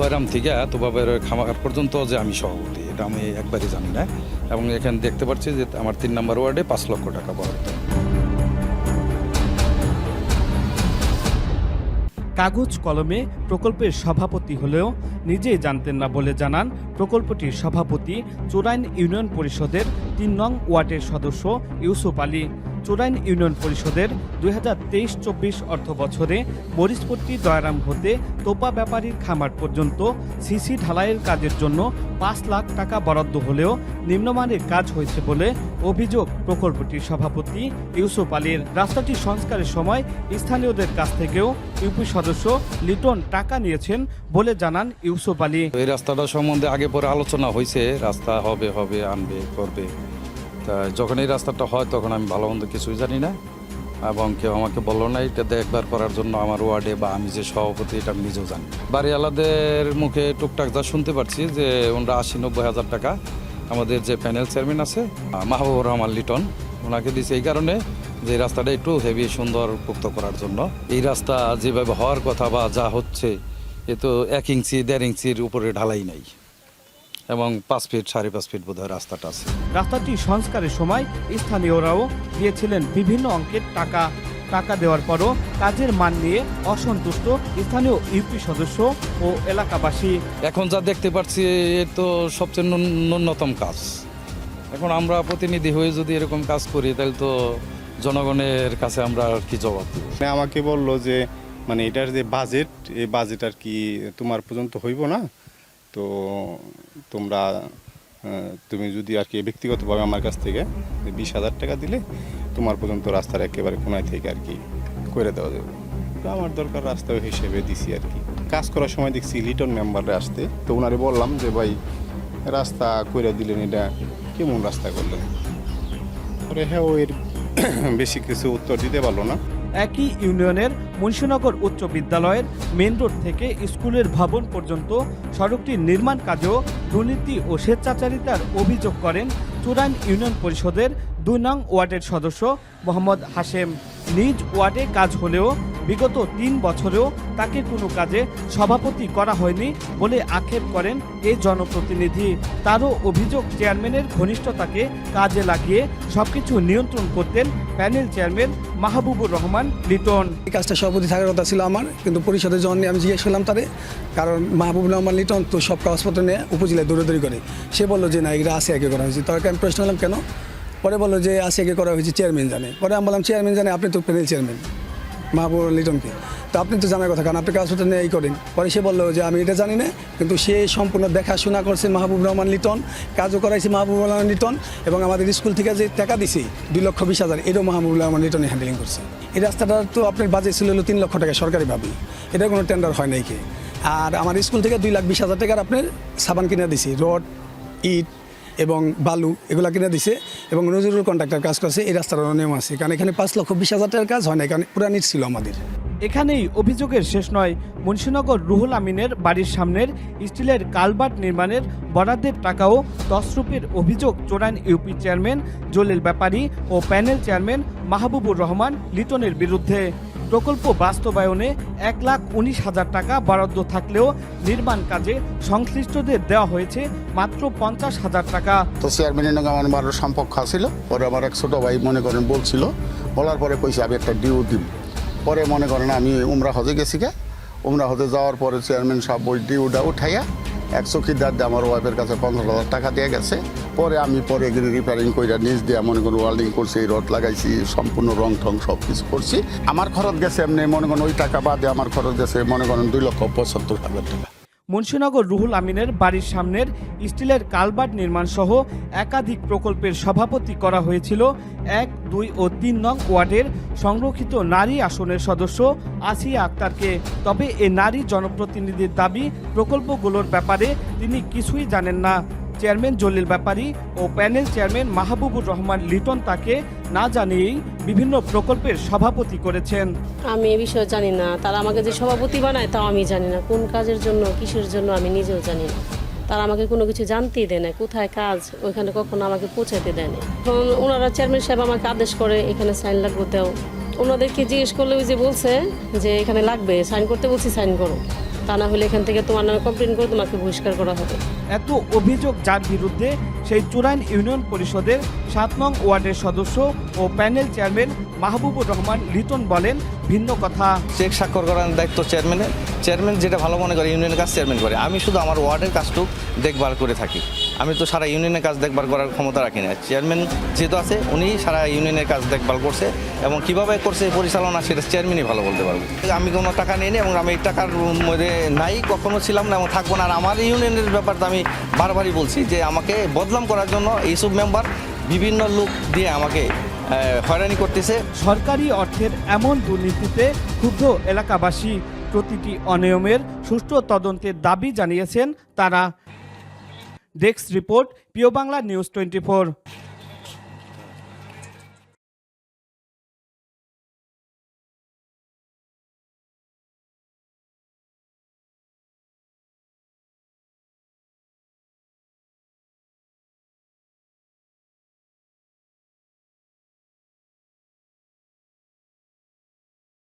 দয়রাম থেকে তোবাবের খামার পর্যন্ত যে আমি সভাপতি, এটা আমি একবারই জানি না। এবং এখানে দেখতে পাচ্ছি যে আমার তিন নম্বর ওয়ার্ডে পাঁচ লক্ষ টাকা বরাদ্দ। কাগজ কলমে প্রকল্পের সভাপতি হলেও নিজেই জানতেন না বলে জানান প্রকল্পটির সভাপতি চোরাইন ইউনিয়ন পরিষদের তিন নং ওয়ার্ডের সদস্য ইউসুফ আলী। চোরাইন ইউনিয়ন পরিষদের দুই হাজার তেইশ চব্বিশ অর্থ বছরে মরিচপট্টি দয়ারাম হতে তোপা ব্যাপারীর খামার পর্যন্ত সিসি ঢালাইয়ের কাজের জন্য পাঁচ লাখ টাকা বরাদ্দ হলেও নিম্নমানের কাজ হয়েছে বলে অভিযোগ প্রকল্পটির সভাপতি ইউসুফ আলীর। রাস্তাটি সংস্কারের সময় স্থানীয়দের কাছ থেকেও ইউপি সদস্য লিটন টাকা নিয়েছেন বলে জানান ইউসুফ আলী। এই রাস্তাটা সম্বন্ধে আগে পরে আলোচনা হয়েছে, রাস্তা হবে হবে, আনবে, করবে। যখন এই রাস্তাটা হয়, তখন আমি ভালো মন্দ কিছুই জানি না। এবং কেউ আমাকে বলল না, এটা দেখবার করার জন্য আমার ওয়ার্ডে বা আমি যে সভাপতি, এটা আমি নিজেও জানি বাড়িওয়ালাদের মুখে টুকটাক যা শুনতে পারছি যে ওনারা আশি নব্বই হাজার টাকা, আমাদের যে প্যানেল চেয়ারম্যান আছে, মাহবুবুর রহমান লিটন, ওনাকে দিয়েছে এই কারণে যে রাস্তাটা একটু হেভি সুন্দর পুক্ত করার জন্য। এই রাস্তা যেভাবে হওয়ার কথা বা যা হচ্ছে, এ তো এক ইঞ্চি, দেড় ইঞ্চির উপরে ঢালাই নাই। এবং পাঁচ ফিট সাড়ে পাঁচ ফিট বোধহয় রাস্তাটা আছে। রাস্তাটি সংস্কারের সময় স্থানীয়রাও দিয়েছিলেন বিভিন্ন অঙ্কের টাকা। টাকা দেওয়ার পরও কাজের মান নিয়ে অসন্তুষ্ট স্থানীয় ইউপি সদস্য ও এলাকাবাসী। এখন যা দেখতে পাচ্ছি এ তো সবচেয়ে ন্যূন- ন্যূনতম কাজ। এখন আমরা প্রতিনিধি হয়ে যদি এরকম কাজ করি তাহলে তো জনগণের কাছে আমরা আর কি জবাব দেবো? মানে আমাকে বলল যে মানে এটার যে বাজেট এই বাজেট আর কি তোমার পর্যন্ত হইব না? তো তোমরা তুমি যদি আর কি ব্যক্তিগতভাবে আমার কাছ থেকে বিশ হাজার টাকা দিলে, তোমার পর্যন্ত রাস্তার একেবারে কোনায় থেকে আর কি করে দেওয়া যাবে। আমার দরকার রাস্তা হিসেবে দিছি আর কি। কাজ করার সময় দেখছি লিটন মেম্বাররা আসতে তো ওনারে বললাম যে, ভাই, রাস্তা করে দিলেন, এটা কেমন রাস্তা করলেন? পরে হ্যাঁ ও এর বেশি কিছু উত্তর দিতে পারল না। একই ইউনিয়নের মুন্সীনগর উচ্চ বিদ্যালয়ের মেন রোড থেকে স্কুলের ভবন পর্যন্ত সড়কটির নির্মাণ কাজেও দুর্নীতি ও স্বেচ্ছাচারিতার অভিযোগ করেন চুরাইন ইউনিয়ন পরিষদের দুই নং ওয়ার্ডের সদস্য মোহাম্মদ হাশেম। নিজ ওয়ার্ডে কাজ হলেও বিগত তিন বছরেও তাকে কোনো কাজে সভাপতি করা হয়নি বলে আক্ষেপ করেন এই জনপ্রতিনিধি। তারও অভিযোগ, চেয়ারম্যানের ঘনিষ্ঠতাকে কাজে লাগিয়ে সবকিছু নিয়ন্ত্রণ করতেন প্যানেল চেয়ারম্যান মাহবুবুর রহমান লিটন। এই কাজটা সভাপতি থাকার কথা ছিল আমার, কিন্তু পরিষদের জন্য আমি জিজ্ঞেস করলাম তারে, কারণ মাহবুব রহমান লিটন তো সব কাগজপত্র নিয়ে উপজেলায় দৌড়াদৌড়ি করে, সে বলল যে না, এগুলো আসে আসিয়াকে করা হয়েছে। তাকে আমি প্রশ্ন করলাম, কেন? পরে বলল যে আসিয়াকে করা হয়েছে চেয়ারম্যান জানে। পরে আমি বললাম, চেয়ারম্যান জানে, আপনি তো প্যানেল চেয়ারম্যান। মাহবুব লিটনকে। তো আপনি তো জানার কথা, কারণ আপনি কাগজপত্র নিয়ে এই করেন পরে সে বলল যে, আমি এটা জানি না। কিন্তু সে সম্পূর্ণ দেখাশোনা করছে মাহবুব রহমান লিটন, কাজও করাইছে মাহবুব রহমান লিটন, এবং আমাদের স্কুল থেকে যে টাকা দিছে, দুই লক্ষ বিশ হাজার, এটাও মাহবুব রহমান লিটনে হ্যান্ডেলিং করছে। এই রাস্তাটা তো আপনার বাজেট ছিল হলো তিন লক্ষ টাকা সরকারিভাবে। এটা কোনো টেন্ডার হয় নাই কি। আর আমার স্কুল থেকে দুই লাখ বিশ হাজার টাকার আপনার সাবান কিনে দিছি, রড, ইট এবং বালু, এগুলো কিনে দিছে এবং নজরুল কন্ট্রাক্টর কাজ করছে, এই রাস্তার নিয়ম আছে। কারণ এখানে পাঁচ লক্ষ বিশ হাজার টাকার কাজ হয় না, কারণ পুরা ছিল আমাদের। এখানেই অভিযোগের শেষ নয়, মুন্সীনগর রুহুল আমিনের বাড়ির সামনের স্টিলের কালবার্ট নির্মাণের বরাদ্দের টাকাও তসরূপের অভিযোগ চোরাইন ইউপি চেয়ারম্যান, জলিল ব্যাপারী ও প্যানেল চেয়ারম্যান মাহবুবুর রহমান লিটনের বিরুদ্ধে। প্রকল্প বাস্তবায়নে এক লাখ উনিশ হাজার টাকা বরাদ্দ থাকলেও নির্মাণ কাজে সংশ্লিষ্টদের দেওয়া হয়েছে মাত্র পঞ্চাশ হাজার টাকা। তো চেয়ারম্যানের নাকি আমার বারো সম্পর্ক ছিল পরে আমার এক ছোটো ভাই মনে করেন বলছিল, বলার পরে কইছে, আমি একটা ডিউ দিব পরে মনে করেন আমি উমরা হজে গেছি গে। উমরা হজে যাওয়ার পরে চেয়ারম্যান সব ওই ডিউটা উঠাইয়া এক চকিদার দিয়ে আমার ওয়াইফের কাছে পঞ্চাশ হাজার টাকা দিয়ে গেছে। পরে আমি পরে এগুলি রিপেয়ারিং কইরা নিজ দিয়ে মনে করুন ওয়েল্ডিং করছি রড লাগাইছি, সম্পূর্ণ রং ঠং সব কিছু করছি। আমার খরচ গেছে এমনি মনে করেন ওই টাকা বাদে আমার খরচ গেছে মনে করেন দুই লক্ষ পঁচাত্তর হাজার টাকা। মুন্সিনগর রুহুল আমিনের বাড়ির সামনের স্টিলের কালবার্ট নির্মাণ সহ একাধিক প্রকল্পের সভাপতি করা হয়েছিল এক, দুই ও তিন নং ওয়ার্ডের সংরক্ষিত নারী আসনের সদস্য আসিয়া আক্তারকে। তবে এ নারী জনপ্রতিনিধির দাবি, প্রকল্পগুলোর ব্যাপারে তিনি কিছুই জানেন না। চেয়ারম্যান জলিল ব্যাপারী ও প্যানেল চেয়ারম্যান মাহবুবুর রহমান লিটন তাকে না জানিয়েই বিভিন্ন প্রকল্পের সভাপতি করেছেন। আমি এ বিষয়ে জানি না। তারা আমাকে যে সভাপতি বানায় তাও আমি জানি না। কোন কাজের জন্য, কিসের জন্য আমি নিজেও জানি না। তারা আমাকে কোনো কিছু জানতেই দেয় না। কোথায় কাজ, ওইখানে কখনো আমাকে পৌঁছাতে দেয় না। ওনারা চেয়ারম্যান সাহেব আমাকে আদেশ করে, এখানে সাইন লাগবে, দেও। ওনাদেরকে জিজ্ঞেস করলে ওই যে বলছে যে, এখানে লাগবে, সাইন করতে বলছি, সাইন করো। তা না হলে এখান থেকে তোমার নামে কমপ্লেন করে তোমাকে বহিষ্কার করা হবে। এত অভিযোগ যার বিরুদ্ধে সেই চুরাইন ইউনিয়ন পরিষদের সাত নং ওয়ার্ডের সদস্য ও প্যানেল চেয়ারম্যান মাহবুবুর রহমান লিটন বলেন ভিন্ন কথা। চেক স্বাক্ষর করার দায়িত্ব চেয়ারম্যানের। চেয়ারম্যান যেটা ভালো মনে করে, ইউনিয়নের কাজ চেয়ারম্যান করে। আমি শুধু আমার ওয়ার্ডের কাজটুক দেখভাল করে থাকি। আমি তো সারা ইউনিয়নের কাজ দেখভাল করার ক্ষমতা রাখি না। চেয়ারম্যান যেহেতু আছে, উনি সারা ইউনিয়নের কাজ দেখভাল করছে এবং কীভাবে করছে পরিচালনা সেটা চেয়ারম্যানই ভালো বলতে পারবে। আমি কোনো টাকা নিই এবং আমি এই টাকার মধ্যে নাই, কখনো ছিলাম না এবং থাকব না। আর আমার ইউনিয়নের ব্যাপারটা আমি বারবারই বলছি যে আমাকে বদনাম করার জন্য এইসব মেম্বার বিভিন্ন লোক দিয়ে আমাকে হয়রানি করতেছে। সরকারি অর্থের এমন দুর্নীতিতে ক্ষুব্ধ এলাকাবাসী। প্রতিটি অনিয়মের সুষ্ঠু তদন্তের দাবি জানিয়েছেন তারা। ডেস্ক রিপোর্ট পিও বাংলা নিউজ টোয়েন্টি